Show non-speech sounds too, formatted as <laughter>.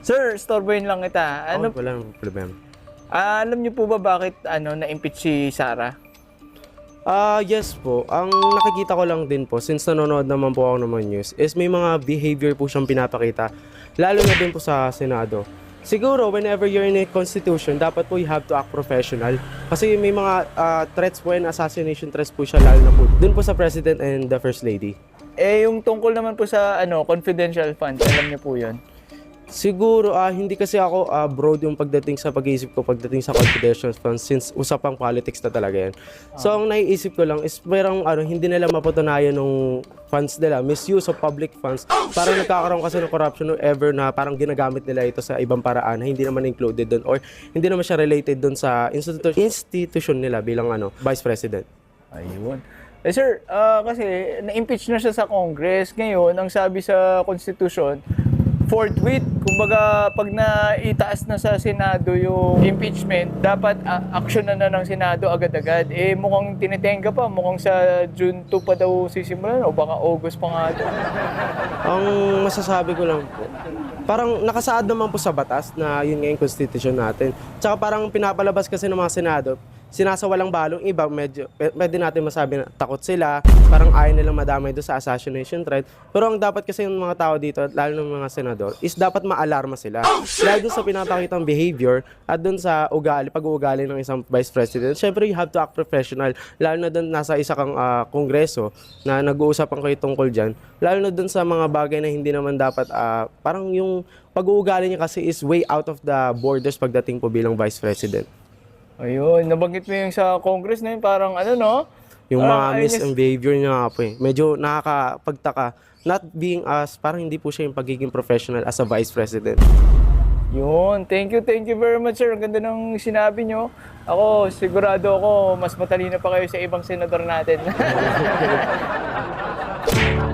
Sir, storboyin lang kita. Ano, Ano? Walang problema. ah, alam niyo po ba bakit ano na-impeach si Sarah? Ah, yes po. Ang nakikita ko lang din po, since nanonood naman po ako ng mga news, is may mga behavior po siyang pinapakita. Lalo na din po sa Senado. Siguro, whenever you're in a constitution, dapat po you have to act professional. Kasi may mga ah, threats po and assassination threats po siya lalo na po. Dun po sa President and the First Lady. Eh, yung tungkol naman po sa ano confidential funds, alam niyo po yun? Siguro, ah, hindi kasi ako ah, broad yung pagdating sa pag-iisip ko pagdating sa confidential funds since usapang politics na talaga yan. So, ang naiisip ko lang is merong ano, hindi nila mapatunayan ng funds nila, misuse of public funds. Parang nagkakaroon kasi ng corruption no ever na parang ginagamit nila ito sa ibang paraan na hindi naman included doon or hindi naman siya related doon sa institu- institution nila bilang ano, vice president. Ayun. Eh sir, ah, kasi na-impeach na siya sa Congress. Ngayon, ang sabi sa Constitution, forthwith, kumbaga pag naitaas na sa Senado yung impeachment, dapat ah, action na na ng Senado agad-agad. Eh mukhang tinitenga pa, mukhang sa June 2 pa daw sisimulan o baka August pa nga daw. Ang masasabi ko lang po, parang nakasaad naman po sa batas na yun nga yung constitution natin. Tsaka parang pinapalabas kasi ng mga Senado, sinasawalang balong iba, medyo, pwede natin masabi na takot sila, parang ayaw nilang madamay doon sa assassination threat. Pero ang dapat kasi yung mga tao dito, lalo ng mga senador, is dapat maalarma sila. Dahil doon sa pinapakitang behavior at doon sa ugali, pag-uugali ng isang vice president, syempre you have to act professional. Lalo na doon nasa isa kang ah, kongreso na nag-uusapan kayo tungkol dyan. Lalo na doon sa mga bagay na hindi naman dapat, ah, parang yung pag-uugali niya kasi is way out of the borders pagdating po bilang vice president. Ayun, nabanggit mo yung sa Congress na yun, parang ano no? Yung mga ayun miss is- and behavior niya nga po eh. Medyo nakakapagtaka. Not being as, parang hindi po siya yung pagiging professional as a vice president. Yun, thank you, thank you very much sir. Ang ganda ng sinabi nyo. Ako, sigurado ako, mas matalino pa kayo sa ibang senador natin. <laughs>